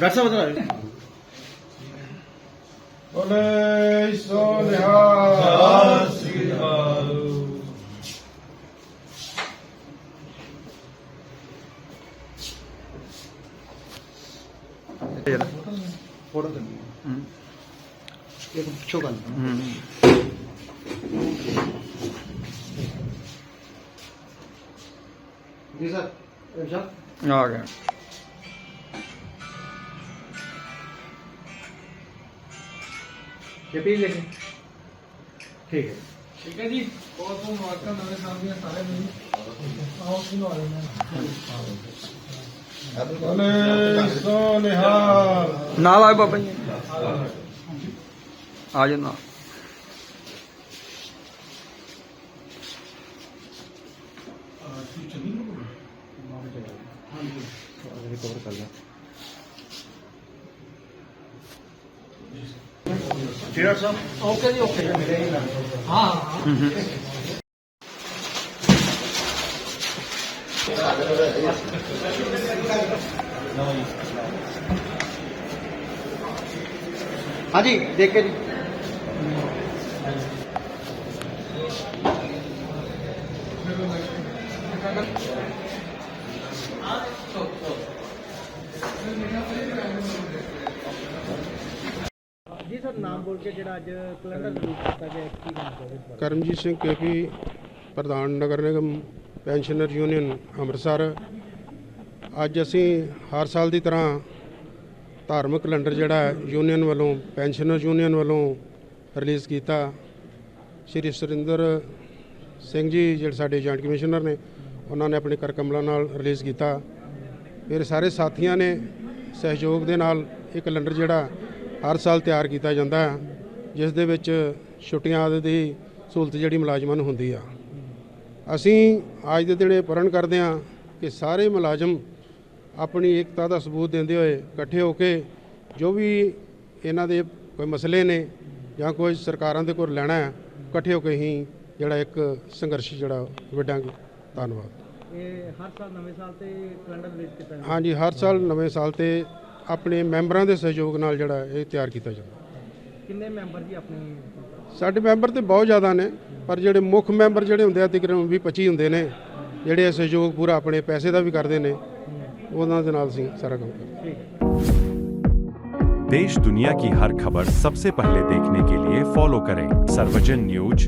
Doctor साहब बता बोले सोनिहार एक छो गल जी सर ਸਾਹਿਬ ਬਤਾ ਰਹੇ ਬੋਲੇ ਸੋ ਨਿਹਾਲ ਫੋਟੋ ਕਰ ਇੱਕ ਪਿੱਛੋਂ ਗੱਲ ਜੀ ਸਰ ਇਰਸ਼ਾਦ ਆ ਗਿਆ ये पी लेंगे ठीक है ਠੀਕ ਹੈ ਜੀ ਬਹੁਤ ਬਹੁਤ ਮੁਬਾਰਕਾਂ ਨਵੇਂ ਸਾਲ ਦੀਆਂ ਸਾਰੇ ਨੂੰ ਆਓ ਸੁਣੋ ਆ ਲੈਣਾ ਬੋਲੇ ਸੋ ਨਿਹਾਲ ਨਾਲ ਆਏ ਬਾਬਾ ਜੀ ਆ ਜਾ ਨਾਲ रिकवर कर लो ठीक साहब ओके जी ओके हाँ हाँ जी देखे जी Thank you. ਜੀ, ਸਰ, ਨਾਮ ਬੋਲ ਕੇ ਜਿਹੜਾ ਅੱਜ ਕੈਲੰਡਰ ਰਿਲੀਜ਼ ਕੀਤਾ ਗਿਆ, ਕੀ ਨਾਮ ਹੈ ਕਰਮਜੀਤ ਸਿੰਘ ਕੇਪੀ ਪ੍ਰਧਾਨ ਨਗਰ ਨਿਗਮ, ਪੈਨਸ਼ਨਰ ਯੂਨੀਅਨ, ਅੰਮ੍ਰਿਤਸਰ। ਅੱਜ ਅਸੀਂ ਹਰ ਸਾਲ ਦੀ ਤਰ੍ਹਾਂ ਧਾਰਮਿਕ ਕੈਲੰਡਰ ਜਿਹੜਾ ਯੂਨੀਅਨ ਵੱਲੋਂ, ਪੈਨਸ਼ਨਰ ਯੂਨੀਅਨ ਵੱਲੋਂ ਰਿਲੀਜ਼ ਕੀਤਾ। ਸ਼੍ਰੀ ਸੁਰਿੰਦਰ ਸਿੰਘ ਜੀ, ਜਿਹੜੇ ਸਾਡੇ ਜੁਆਇੰਟ ਕਮਿਸ਼ਨਰ ਨੇ, ਉਹਨਾਂ ਨੇ ਆਪਣੀ ਕਰਕਮਲਾ ਨਾਲ ਰਿਲੀਜ਼ ਕੀਤਾ। ਮੇਰੇ ਸਾਰੇ ਸਾਥੀਆਂ ਨੇ ਸਹਿਯੋਗ ਦੇ ਨਾਲ ਇਹ ਕੈਲੰਡਰ ਜਿਹੜਾ ਹਰ ਸਾਲ ਤਿਆਰ ਕੀਤਾ ਜਾਂਦਾ ਹੈ ਜਿਸ ਦੇ ਵਿੱਚ ਛੁੱਟੀਆਂ ਆਦਿ ਦੀ ਸਹੂਲਤ ਜਿਹੜੀ ਮੁਲਾਜ਼ਮਾਂ ਨੂੰ ਹੁੰਦੀ ਆ। ਅਸੀਂ ਅੱਜ ਦੇ ਦਿਨੇ ਪਰਨ ਕਰਦੇ ਹਾਂ ਕਿ ਸਾਰੇ ਮੁਲਾਜ਼ਮ ਆਪਣੀ ਏਕਤਾ ਦਾ ਸਬੂਤ ਦਿੰਦੇ ਹੋਏ ਇਕੱਠੇ ਹੋ ਕੇ ਜੋ ਵੀ ਇਹਨਾਂ ਦੇ ਕੋਈ ਮਸਲੇ ਨੇ ਜਾਂ ਕੋਈ ਸਰਕਾਰਾਂ ਦੇ ਕੋਲ ਲੈਣਾ ਹੈ ਇਕੱਠੇ ਹੋ ਕੇ ਹੀ ਜਿਹੜਾ ਇੱਕ ਸੰਘਰਸ਼ ਜਿਹੜਾ ਵਿੱਢਾਂਗੇ। ਧੰਨਵਾਦ। ਇਹ ਹਰ ਸਾਲ ਨਵੇਂ ਸਾਲ ਤੇ ਕੈਲੰਡਰ ਰਿਲੀਜ਼ ਕੀਤਾ ਜਾਂਦਾ ਹਾਂਜੀ ਹਰ ਸਾਲ ਨਵੇਂ ਸਾਲ ਤੇ ਆਪਣੇ ਮੈਂਬਰਾਂ ਦੇ ਸਹਿਯੋਗ ਨਾਲ ਜਿਹੜਾ ਇਹ ਤਿਆਰ ਕੀਤਾ ਜਾਂਦਾ ਕਿੰਨੇ ਮੈਂਬਰ ਜੀ ਆਪਣੀ ਸਾਡੇ ਮੈਂਬਰ ਤੇ ਬਹੁਤ ਜ਼ਿਆਦਾ ਨੇ ਪਰ ਜਿਹੜੇ ਮੁੱਖ ਮੈਂਬਰ ਜਿਹੜੇ ਹੁੰਦੇ ਆ ਤਕਰੀਬਨ 20 25 ਹੁੰਦੇ ਨੇ ਜਿਹੜੇ ਇਹ ਸਹਿਯੋਗ ਪੂਰਾ ਆਪਣੇ ਪੈਸੇ ਦਾ ਵੀ ਕਰਦੇ ਨੇ ਉਹਨਾਂ ਦੇ ਨਾਲ ਅਸੀਂ ਸਾਰਾ ਕੰਮ ਕਰਦੇ ਹਾਂ। देश दुनिया की हर खबर सबसे पहले देखने के लिए फॉलो करें Sarvajan News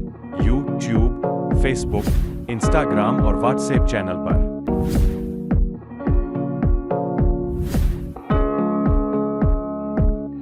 YouTube Facebook Instagram और व्हाट्सएप चैनल पर